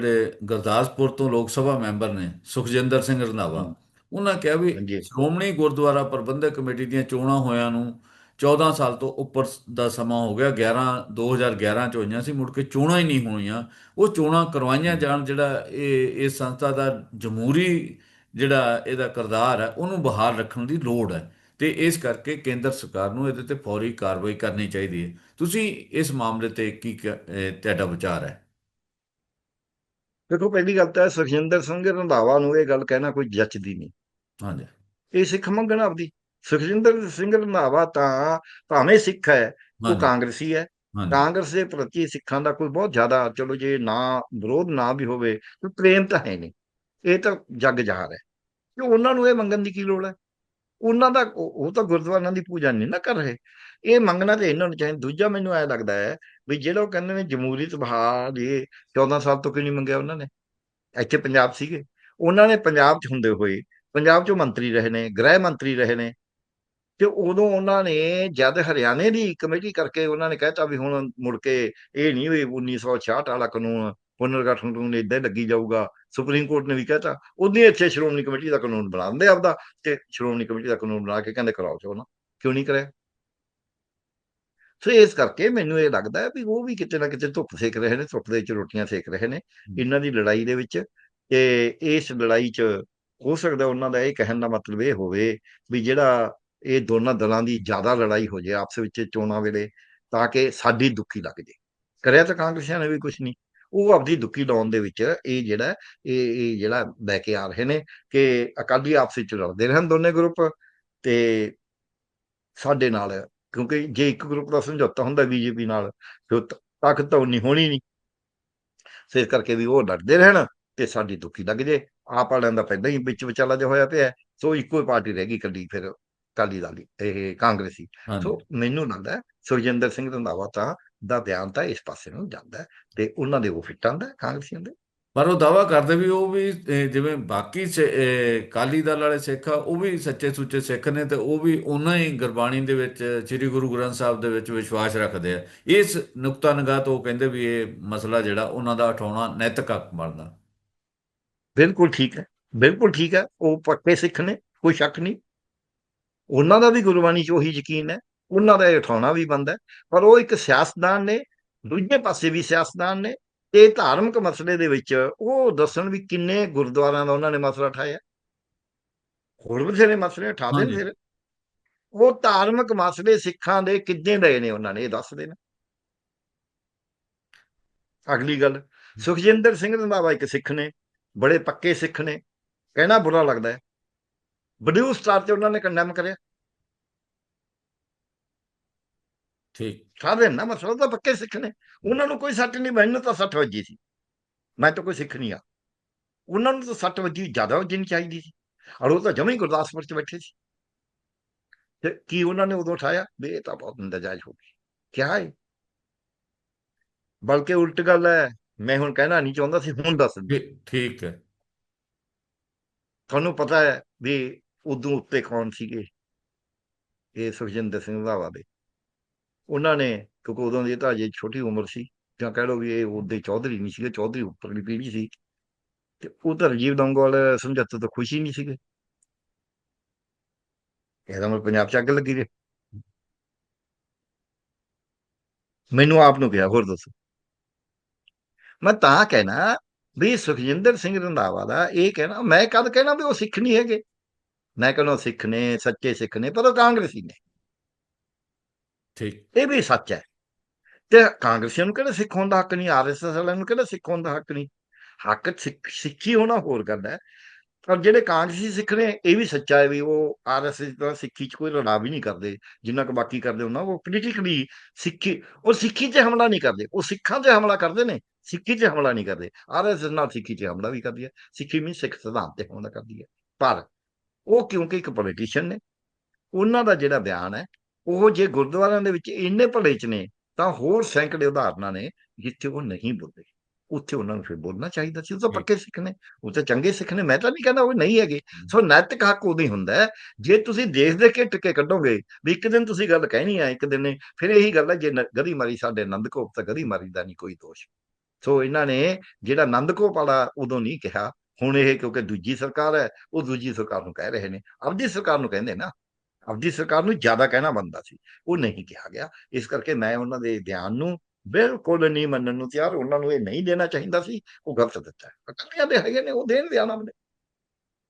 ਜਿਹੜੇ ਗੁਰਦਾਸਪੁਰ ਤੋਂ ਲੋਕ ਸਭਾ ਮੈਂਬਰ ਨੇ ਸੁਖਜਿੰਦਰ ਸਿੰਘ ਰੰਧਾਵਾ। ਉਹਨਾਂ ਕਿਹਾ ਵੀ। ਸ਼੍ਰੋਮਣੀ ਗੁਰਦੁਆਰਾ ਪ੍ਰਬੰਧਕ ਕਮੇਟੀ ਦੀਆਂ ਚੋਣਾਂ ਹੋਇਆਂ ਨੂੰ 14 ਸਾਲ ਤੋਂ ਉੱਪਰ ਦਾ ਸਮਾਂ ਹੋ ਗਿਆ 11 2011 ਚ ਹੋਈਆਂ ਸੀ ਮੁੜ ਕੇ ਚੋਣਾਂ ਹੀ ਨਹੀਂ ਹੋਈਆਂ ਉਹ ਚੋਣਾਂ ਕਰਵਾਈਆਂ ਜਾਣ ਜਿਹੜਾ ਇਹ ਇਸ ਸੰਸਥਾ ਦਾ ਜਮਹੂਰੀ ਜਿਹੜਾ ਇਹਦਾ ਕਿਰਦਾਰ ਹੈ ਉਹਨੂੰ ਬਹਾਲ ਰੱਖਣ ਦੀ ਲੋੜ ਹੈ ਤੇ ਇਸ ਕਰਕੇ ਕੇਂਦਰ ਸਰਕਾਰ ਨੂੰ ਇਹਦੇ ਤੇ ਫੌਰੀ ਕਾਰਵਾਈ ਕਰਨੀ ਚਾਹੀਦੀ ਹੈ ਤੁਸੀਂ ਇਸ ਮਾਮਲੇ ਤੇ ਕੀ ਤੁਹਾਡਾ ਵਿਚਾਰ ਹੈ ਦੇਖੋ ਪਹਿਲੀ ਗੱਲ ਤਾਂ ਸੁਖਜਿੰਦਰ ਸਿੰਘ ਰੰਧਾਵਾ ਨੂੰ ਇਹ ਗੱਲ ਕਹਿਣਾ ਕੋਈ ਜੱਚਦੀ ਨਹੀਂ। ਹਾਂਜੀ। ਇਹ ਸਿੱਖ ਮੰਗਣ ਆਪਦੀ। ਸੁਖਜਿੰਦਰ ਸਿੰਘ ਰੰਧਾਵਾ ਤਾਂ ਭਾਵੇਂ ਸਿੱਖ ਹੈ ਉਹ ਕਾਂਗਰਸੀ ਹੈ। ਕਾਂਗਰਸ ਦੇ ਪ੍ਰਤੀ ਸਿੱਖਾਂ ਦਾ ਕੋਈ ਬਹੁਤ ਜ਼ਿਆਦਾ ਚਲੋ ਜੇ ਨਾ ਵਿਰੋਧ ਨਾ ਵੀ ਹੋਵੇ ਤਾਂ ਪ੍ਰੇਮ ਤਾਂ ਹੈ ਨਹੀਂ। ਇਹ ਤਾਂ ਜੱਗ ਜ਼ਾਹਰ ਹੈ। ਕਿ ਉਹਨਾਂ ਨੂੰ ਇਹ ਮੰਗਣ ਦੀ ਕੀ ਲੋੜ ਹੈ? ਉਹਨਾਂ ਦਾ ਉਹ ਤਾਂ ਗੁਰਦੁਆਰਿਆਂ ਦੀ ਪੂਜਾ ਨਹੀਂ ਨਾ ਕਰ ਰਹੇ। ਇਹ ਮੰਗਣਾ ਤੇ ਇਹਨਾਂ ਨੂੰ ਚਾਹੀਦਾ। ਦੂਜਾ ਮੈਨੂੰ ਐ ਲੱਗਦਾ ਹੈ ਵੀ ਜਿਹੜਾ ਉਹ ਕਹਿੰਦੇ ਨੇ ਜਮਹੂਰੀਅਤ ਬਹਾਲ ਇਹ 14 ਸਾਲ ਤੋਂ ਕਿਉਂ ਨਹੀਂ ਮੰਗਿਆ ਉਹਨਾਂ ਨੇ? ਇੱਥੇ ਪੰਜਾਬ ਸੀਗੇ। ਉਹਨਾਂ ਨੇ ਪੰਜਾਬ 'ਚ ਹੁੰਦੇ ਹੋਏ ਪੰਜਾਬ 'ਚੋਂ ਮੰਤਰੀ ਰਹੇ ਨੇ, ਗ੍ਰਹਿ ਮੰਤਰੀ ਰਹੇ ਨੇ ਤੇ ਉਦੋਂ ਉਹਨਾਂ ਨੇ ਜਦ ਹਰਿਆਣੇ ਦੀ ਕਮੇਟੀ ਕਰਕੇ ਉਹਨਾਂ ਨੇ ਕਹਿਤਾ ਵੀ ਹੁਣ ਮੁੜ ਕੇ ਇਹ ਨਹੀਂ ਵੀ 1966 ਵਾਲਾ ਕਾਨੂੰਨ ਪੁਨਰਗਠਨ ਕਾਨੂੰਨ ਇਦਾਂ ਲੱਗੀ ਜਾਊਗਾ। ਸੁਪਰੀਮ ਕੋਰਟ ਨੇ ਵੀ ਕਹਿਤਾ ਉਹਦੀ ਇੱਥੇ ਸ਼੍ਰੋਮਣੀ ਕਮੇਟੀ ਦਾ ਕਾਨੂੰਨ ਬਣਾ ਦਿੰਦੇ ਆਪਦਾ ਤੇ ਸ਼੍ਰੋਮਣੀ ਕਮੇਟੀ ਦਾ ਕਾਨੂੰਨ ਬਣਾ ਕੇ ਕਹਿੰਦੇ ਕਰਾਓ ਚੋਣ। ਕਿਉਂ ਨਹੀਂ ਕਰਿਆ? ਸੋ ਇਸ ਕਰਕੇ ਮੈਨੂੰ ਇਹ ਲੱਗਦਾ ਹੈ ਵੀ ਉਹ ਵੀ ਕਿਤੇ ਨਾ ਕਿਤੇ ਧੁੱਪ ਸੇਕ ਰਹੇ ਨੇ ਧੁੱਪ ਦੇ ਵਿੱਚ ਰੋਟੀਆਂ ਸੇਕ ਰਹੇ ਨੇ ਇਹਨਾਂ ਦੀ ਲੜਾਈ ਦੇ ਵਿੱਚ। ਤੇ ਇਸ ਲੜਾਈ 'ਚ ਹੋ ਸਕਦਾ ਉਹਨਾਂ ਦਾ ਇਹ ਕਹਿਣ ਦਾ ਮਤਲਬ ਇਹ ਹੋਵੇ ਵੀ ਜਿਹੜਾ ਇਹ ਦੋਨਾਂ ਦਲਾਂ ਦੀ ਜ਼ਿਆਦਾ ਲੜਾਈ ਹੋ ਜਾਏ ਆਪਸ ਵਿੱਚ ਚੋਣਾਂ ਵੇਲੇ ਤਾਂ ਕਿ ਸਾਡੀ ਦੁੱਖੀ ਲੱਗ ਜੇ। ਕਰਿਆ ਤਾਂ ਕਾਂਗਰਸੀਆਂ ਨੇ ਵੀ ਕੁਝ ਨਹੀਂ। ਉਹ ਆਪਦੀ ਦੁੱਖੀ ਲਾਉਣ ਦੇ ਵਿੱਚ ਇਹ ਜਿਹੜਾ ਇਹ ਇਹ ਜਿਹੜਾ ਲੈ ਕੇ ਆ ਰਹੇ ਨੇ ਕਿ ਅਕਾਲੀ ਆਪਸ ਵਿੱਚ ਲੜਦੇ ਰਹਿਣ ਦੋਨੇ ਗਰੁੱਪ ਤੇ ਸਾਡੇ ਨਾਲ ਕਿਉਂਕਿ ਜੇ ਇੱਕ ਗਰੁੱਪ ਦਾ ਸਮਝੌਤਾ ਹੁੰਦਾ ਬੀਜੇਪੀ ਨਾਲ ਫਿਰ ਤ- ਤਾਕਤ ਤਾਂ ਉਨੀ ਹੋਣੀ ਨਹੀਂ। ਇਸ ਕਰਕੇ ਵੀ ਉਹ ਲੜਦੇ ਰਹਿਣ ਤੇ ਸਾਡੀ ਦੁੱਖੀ ਲੱਗ ਜੇ। ਆਪ ਵਾਲਿਆਂ ਦਾ ਪਹਿਲਾਂ ਹੀ ਵਿੱਚ ਵਿਚਾਲਾ ਜਿਹਾ ਹੋਇਆ ਪਿਆ। ਸੋ ਇੱਕੋ ਹੀ ਪਾਰਟੀ ਰਹਿ ਗਈ ਕੱਲੀ ਫਿਰ ਅਕਾਲੀ ਦਾਲੀ ਇਹ ਕਾਂਗਰਸੀ। ਸੋ ਮੈਨੂੰ ਲੱਗਦਾ ਹੈ ਸੁਖਜਿੰਦਰ ਸਿੰਘ ਰੰਧਾਵਾ ਤਾਂ ਦਾ ਬਿਆਨ ਤਾਂ ਇਸ ਪਾਸੇ ਨੂੰ ਜਾਂਦਾ ਤੇ ਉਹਨਾਂ ਦੇ ਉਹ ਫਿੱਟ ਆਉਂਦਾ ਹੈ ਕਾਂਗਰਸੀਆਂ ਦੇ ਪਰ ਉਹ ਦਾਵਾ ਕਰਦੇ ਵੀ ਉਹ ਵੀ ਜਿਵੇਂ ਬਾਕੀ ਅਕਾਲੀ ਦਲ ਵਾਲੇ ਸਿੱਖ ਆ ਉਹ ਵੀ ਸੱਚੇ ਸੁੱਚੇ ਸਿੱਖ ਨੇ ਤੇ ਉਹ ਵੀ ਉਹਨਾਂ ਹੀ ਗੁਰਬਾਣੀ ਦੇ ਵਿੱਚ ਸ੍ਰੀ ਗੁਰੂ ਗ੍ਰੰਥ ਸਾਹਿਬ ਦੇ ਵਿੱਚ ਵਿਸ਼ਵਾਸ ਰੱਖਦੇ ਆ। ਇਸ ਨੁਕਤਾ ਨਿਗਾਹ ਤੋਂ ਉਹ ਕਹਿੰਦੇ ਵੀ ਇਹ ਮਸਲਾ ਜਿਹੜਾ ਉਹਨਾਂ ਦਾ ਉਠਾਉਣਾ ਨੈਤਿਕ ਹੱਕ ਬਣਦਾ। ਬਿਲਕੁਲ ਠੀਕ ਹੈ ਬਿਲਕੁਲ ਠੀਕ ਹੈ ਉਹ ਪੱਕੇ ਸਿੱਖ ਨੇ ਕੋਈ ਸ਼ੱਕ ਨਹੀਂ। ਉਹਨਾਂ ਦਾ ਵੀ ਗੁਰਬਾਣੀ 'ਚ ਉਹੀ ਯਕੀਨ ਹੈ। ਉਹਨਾਂ ਦਾ ਇਹ ਉਠਾਉਣਾ ਵੀ ਬੰਦਾ ਹੈ। ਪਰ ਉਹ ਇੱਕ ਸਿਆਸਤਦਾਨ ਨੇ ਦੂਜੇ ਪਾਸੇ ਵੀ ਸਿਆਸਤਦਾਨ ਨੇ ਤੇ ਧਾਰਮਿਕ ਮਸਲੇ ਦੇ ਵਿੱਚ ਉਹ ਦੱਸਣ ਵੀ ਕਿੰਨੇ ਗੁਰਦੁਆਰਿਆਂ ਦਾ ਉਹਨਾਂ ਨੇ ਮਸਲਾ ਉਠਾਇਆ ਹੋਰ ਬਥੇਰੇ ਮਸਲੇ ਹਾਂਜੀ। ਫਿਰ ਉਹ ਧਾਰਮਿਕ ਮਸਲੇ ਸਿੱਖਾਂ ਦੇ ਕਿੱਦਾਂ ਲਏ ਨੇ ਉਹਨਾਂ ਨੇ ਇਹ ਦੱਸ ਦੇਣ। ਅਗਲੀ ਗੱਲ ਸੁਖਜਿੰਦਰ ਸਿੰਘ ਰੰਧਾਵਾ ਇੱਕ ਸਿੱਖ ਨੇ ਬੜੇ ਪੱਕੇ ਸਿੱਖ ਨੇ। ਕਹਿਣਾ ਬੁਰਾ ਲੱਗਦਾ ਹੈ। ਬਲੂ ਸਟਾਰ ਤੇ ਉਹਨਾਂ ਨੇ ਕੰਡੈਮ ਕਰਿਆ। ਠੀਕ। ਸਾਰੇ ਨਾ ਮਸਲਾ ਤਾਂ ਪੱਕੇ ਸਿੱਖ ਨੇ ਉਹਨਾਂ ਨੂੰ ਕੋਈ ਸੱਟ ਨਹੀਂ ਮੈਨੂੰ ਤਾਂ ਸੱਟ ਵੱਜੀ ਸੀ। ਮੈਂ ਤਾਂ ਕੋਈ ਸਿੱਖ ਨਹੀਂ ਆ। ਉਹਨਾਂ ਨੂੰ ਤਾਂ ਸੱਟ ਵੱਜੀ ਜ਼ਿਆਦਾ ਵੱਜਣੀ ਚਾਹੀਦੀ ਸੀ। ਔਰ ਉਹ ਤਾਂ ਜਮਾਂ ਗੁਰਦਾਸਪੁਰ 'ਚ ਬੈਠੇ ਸੀ। ਤੇ ਕੀ ਉਹਨਾਂ ਨੇ ਉਦੋਂ ਉਠਾਇਆ? ਇਹ ਤਾਂ ਬਹੁਤ ਨਜਾਇਜ਼ ਹੋ ਗਈ। ਕਿਆ ਹੈ? ਬਲਕਿ ਉਲਟ ਗੱਲ ਹੈ ਮੈਂ ਹੁਣ ਕਹਿਣਾ ਨਹੀਂ ਚਾਹੁੰਦਾ ਸੀ ਹੁਣ ਦੱਸ ਠੀ- ਠੀਕ ਹੈ। ਤੁਹਾਨੂੰ ਪਤਾ ਹੈ ਵੀ ਉਦੋਂ ਉੱਤੇ ਕੌਣ ਸੀਗੇ? ਇਹ ਸੁਖਜਿੰਦਰ ਸਿੰਘ ਰੰਧਾਵਾ ਦੇ। ਉਹਨਾਂ ਨੇ, ਕਿਉਂਕਿ ਉਦੋਂ ਦੀ ਤਾਂ ਅਜੇ ਛੋਟੀ ਉਮਰ ਸੀ, ਜਾਂ ਕਹਿ ਲਓ ਵੀ ਇਹ ਉਹਦੇ ਚੌਧਰੀ ਨਹੀਂ ਸੀਗੇ, ਚੌਧਰੀ ਉੱਪਰਲੀ ਪੀੜ੍ਹੀ ਸੀ। ਤੇ ਉਹ ਤਾਂ ਰਾਜੀਵ ਲੌਂਗੋਵਾਲ ਸਮਝੌਤੇ ਤੋਂ ਖੁਸ਼ੀ ਨਹੀਂ ਸੀਗੇ। ਇਹਦਾ ਮਤਲਬ ਪੰਜਾਬ ਚ ਅੱਗ ਲੱਗੀ ਜੇ ਮੈਨੂੰ ਆਪ ਨੂੰ ਕਿਹਾ, ਹੋਰ ਦੱਸੋ। ਮੈਂ ਤਾਂ ਕਹਿਣਾ ਵੀ ਸੁਖਜਿੰਦਰ ਸਿੰਘ ਰੰਧਾਵਾ ਦਾ ਇਹ ਕਹਿਣਾ, ਮੈਂ ਕਦ ਕਹਿਣਾ ਵੀ ਉਹ ਸਿੱਖ ਨਹੀਂ ਹੈਗੇ। ਮੈਂ ਕਹਿੰਦਾ ਸਿੱਖ ਨੇ, ਸੱਚੇ ਸਿੱਖ ਨੇ, ਪਰ ਉਹ ਕਾਂਗਰਸੀ ਨੇ। ਠੀਕ ਇਹ ਵੀ ਸੱਚ ਹੈ। ਤੇ ਕਾਂਗਰਸੀਆਂ ਨੂੰ ਕਿਹੜਾ ਸਿੱਖ ਹੋਣ ਦਾ ਹੱਕ ਨਹੀਂ ਆਰਐਸਐਸ ਵਾਲਿਆਂ ਨੂੰ ਕਿਹੜਾ ਸਿੱਖ ਹੋਣ ਦਾ ਹੱਕ ਨਹੀਂ? ਹੱਕ ਸਿੱਖ, ਸਿੱਖੀ ਹੋਣਾ ਹੋਰ ਗੱਲ ਹੈ। ਪਰ ਜਿਹੜੇ ਕਾਂਗਰਸੀ ਸਿੱਖ ਨੇ, ਇਹ ਵੀ ਸੱਚਾ ਹੈ ਵੀ ਉਹ ਆਰਐਸਐਸ ਦਾ ਸਿੱਖੀ 'ਚ ਕੋਈ ਲੜਾ ਵੀ ਨਹੀਂ ਕਰਦੇ। ਜਿੰਨਾ ਕੁ ਬਾਕੀ ਕਰਦੇ ਉਹਨਾਂ ਉਹ ਪੋਲੀਟੀਕਲੀ ਸਿੱਖੀ, ਉਹ ਸਿੱਖੀ 'ਤੇ ਹਮਲਾ ਨਹੀਂ ਕਰਦੇ। ਉਹ ਸਿੱਖਾਂ 'ਤੇ ਹਮਲਾ ਕਰਦੇ ਨੇ, ਸਿੱਖੀ 'ਤੇ ਹਮਲਾ ਨਹੀਂ ਕਰਦੇ। ਆਰਐਸਐਸ ਨਾਲ ਸਿੱਖੀ 'ਤੇ ਹਮਲਾ ਵੀ ਕਰਦੀ ਹੈ। ਸਿੱਖੀ ਵੀ ਸਿੱਖ ਸਿਧਾਂਤ 'ਤੇ ਹਮਲਾ ਕਰਦੀ ਹੈ। ਪਰ ਉਹ ਕਿਉਂਕਿ ਇੱਕ ਪੋਲੀਟੀਸ਼ੀਅਨ ਨੇ, ਉਹਨਾਂ ਦਾ ਜਿਹੜਾ ਬਿਆਨ ਹੈ ਉਹ ਜੇ ਗੁਰਦੁਆਰਿਆਂ ਦੇ ਵਿੱਚ ਇੰਨੇ ਭਲੇ 'ਚ ਨੇ ਤਾਂ ਹੋਰ ਸੈਂਕੜੇ ਉਦਾਹਰਨਾਂ ਨੇ ਜਿੱਥੇ ਉਹ ਨਹੀਂ ਬੋਲਦੇ। ਉੱਥੇ ਉਹਨਾਂ ਨੂੰ ਫਿਰ ਬੋਲਣਾ ਚਾਹੀਦਾ ਸੀ। ਉਹ ਤਾਂ ਪੱਕੇ ਸਿੱਖ ਨੇ। ਉਹ ਤਾਂ ਚੰਗੇ ਸਿੱਖ ਨੇ। ਮੈਂ ਤਾਂ ਨਹੀਂ ਕਹਿੰਦਾ ਉਹ ਨਹੀਂ ਹੈਗੇ। ਸੋ ਨੈਤਿਕ ਹੱਕ ਹੀ ਹੁੰਦਾ ਜੇ ਤੁਸੀਂ ਦੇਖ ਦੇ ਕੇ ਟਿੱਕੇ ਕੱਢੋਗੇ ਵੀ ਇੱਕ ਦਿਨ ਤੁਸੀਂ ਗੱਲ ਕਹਿਣੀ ਆ ਇੱਕ ਦਿਨ ਨੇ ਫਿਰ ਇਹੀ ਗੱਲ ਹੈ ਜੇ ਗਧੀ ਮਾਰੀ ਸਾਡੇ ਆਨੰਦ ਕੋਪ ਤਾਂ ਗਧੀ ਮਾਰੀ ਦਾ ਨਹੀਂ ਕੋਈ ਦੋਸ਼। ਸੋ ਇਹਨਾਂ ਨੇ ਜਿਹੜਾ ਆਨੰਦ ਗੋਪਾਲਾ ਉਦੋਂ ਨਹੀਂ ਕਿਹਾ ਹੁਣ ਇਹ ਕਿਉਂਕਿ ਦੂਜੀ ਸਰਕਾਰ ਹੈ ਉਹ ਦੂਜੀ ਸਰਕਾਰ ਨੂੰ ਕਹਿ ਰਹੇ ਨੇ। ਆਪਦੀ ਸਰਕਾਰ ਨੂੰ ਕਹਿੰਦੇ ਨਾ। ਆਪਦੀ ਸਰਕਾਰ ਨੂੰ ਜ਼ਿਆਦਾ ਕਹਿਣਾ ਬੰਦਾ ਸੀ। ਉਹ ਨਹੀਂ ਕਿਹਾ ਗਿਆ। ਇਸ ਕਰਕੇ ਮੈਂ ਉਹਨਾਂ ਦੇ ਧਿਆਨ ਨੂੰ ਬਿਲਕੁਲ ਨਹੀਂ ਮੰਨਣ ਨੂੰ ਤਿਆਰ। ਉਹਨਾਂ ਨੂੰ ਇਹ ਨਹੀਂ ਦੇਣਾ ਚਾਹੀਦਾ ਸੀ। ਉਹ ਗਲਤ ਦਿੱਤਾ ਹੈ। ਅਕਾਲੀਆਂ ਦੇ ਹੈਗੇ ਨੇ, ਉਹ ਦੇਣ ਦਿਆਣਾ